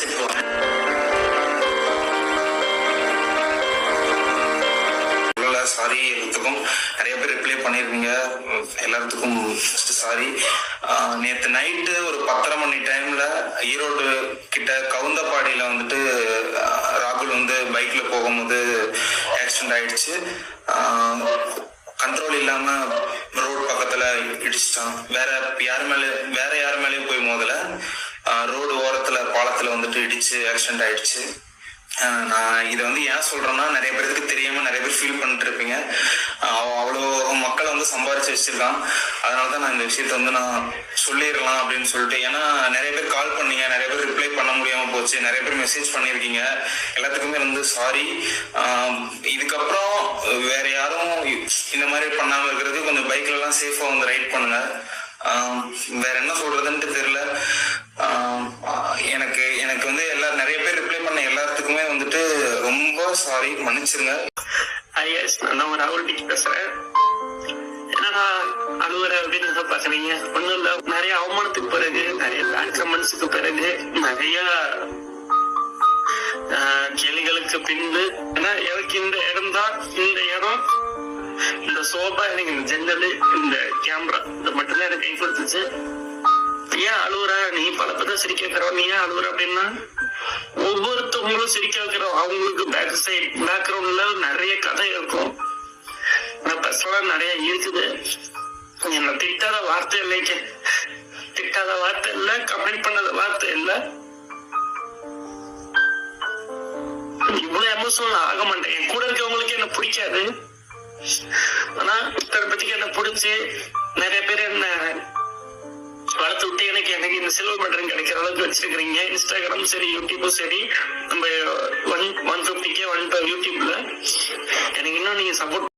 வச்சுட்டு சாரி எல்லாத்துக்கும் நிறைய பேர் ரிப்ளை பண்ணியிருந்தீங்க எல்லாத்துக்கும் ஃபர்ஸ்ட் சாரி நேற்று நைட்டு ஒரு பத்தரை மணி டைம்ல ஈரோடு கிட்ட கவுந்தப்பாடியில வந்துட்டு ராகுல் வந்து பைக்ல போகும்போது ஆக்சிடென்ட் ஆயிடுச்சு. கண்ட்ரோல் இல்லாம ரோட் பக்கத்துல இடிச்சிட்டான். வேற யார் மேலே வேற யார் மேலேயும் போய் மோதல. ரோடு பாலத்தில் வந்துட்டு இடிச்சு ஆக்சிடென்ட் ஆயிடுச்சு. நான் இதை வந்து ஏன் சொல்கிறேன்னா நிறைய பேருக்கு தெரியாமல் நிறைய பேர் ஃபீல் பண்ணிட்டுருப்பீங்க. அவ்வளோ மக்களை வந்து சம்பாரிச்சு வச்சிருக்கான். அதனால தான் நான் இந்த விஷயத்த வந்து நான் சொல்லிடலாம் அப்படின்னு சொல்லிட்டு ஏன்னா நிறைய பேர் கால் பண்ணீங்க நிறைய பேர் ரிப்ளை பண்ண முடியாமல் போச்சு நிறைய பேர் மெசேஜ் பண்ணியிருக்கீங்க. எல்லாத்துக்குமே வந்து சாரி இதுக்கப்புறம் வேற யாரும் இந்த மாதிரி பண்ணாமல் இருக்கிறது கொஞ்சம் பைக்லலாம் சேஃபாக வந்து ரைட் பண்ணுங்க. வேற என்ன சொல்றதுன்ட்டு தெரியல. சாரி மன்னிச்சிருங்க. Ah, ஐஎஸ் நான் ராகுல் டிக்கி பேசுறேன். என்னடா அழுவுற அப்படின்னு பாக்குறீங்க? ஒண்ணும் இல்ல நிறைய அவமானத்துக்கு பிறகு நிறைய பேட் கமெண்ட்ஸுக்கு பிறகு நிறைய ah, கேள்விகளுக்கு பின்பு ஏன்னா எனக்கு இந்த இடம் தான் இந்த இடம் இந்த சோபா எனக்கு இந்த ஜன்னல் இந்த கேமரா இது மட்டும்தான் எனக்கு கை கொடுத்துச்சு. ஏன் அழுவுற? நீ பல பேர் சிரிக்க வைக்கிறோம் நீ ஏன் அழுவுற அப்படின்னா ஒவ்வொரு ஒவ்வொருத்தவங்களும் சிரிக்க வைக்கிறோம் அவங்களுக்கு பேக் சைட் பேக்ரவுண்ட்ல நிறைய கதை இருக்கும். பர்சனலா நிறைய இருக்குது. என்ன திட்டாத வார்த்தை இல்லைங்க திட்டாத வார்த்தை இல்ல கமெண்ட் பண்ணாத வார்த்தை இல்ல. இவ்வளவு எமோஷனல் ஆக மாட்டேன். என் கூட இருக்கவங்களுக்கு என்ன பிடிக்காது. ஆனா இத்தனை பத்திக்கு என்ன பிடிச்சி நிறைய பட்டன் அளவுக்கு வச்சிருக்கிறீங்க. இன்ஸ்டாகிராம் சரி யூடியூபும் சரி. நம்ம ஒன் ஒன் ஃபிஃப்டிக்கே ஒன் யூடியூப்ல எனக்கு இன்னும் நீங்க சப்போர்ட்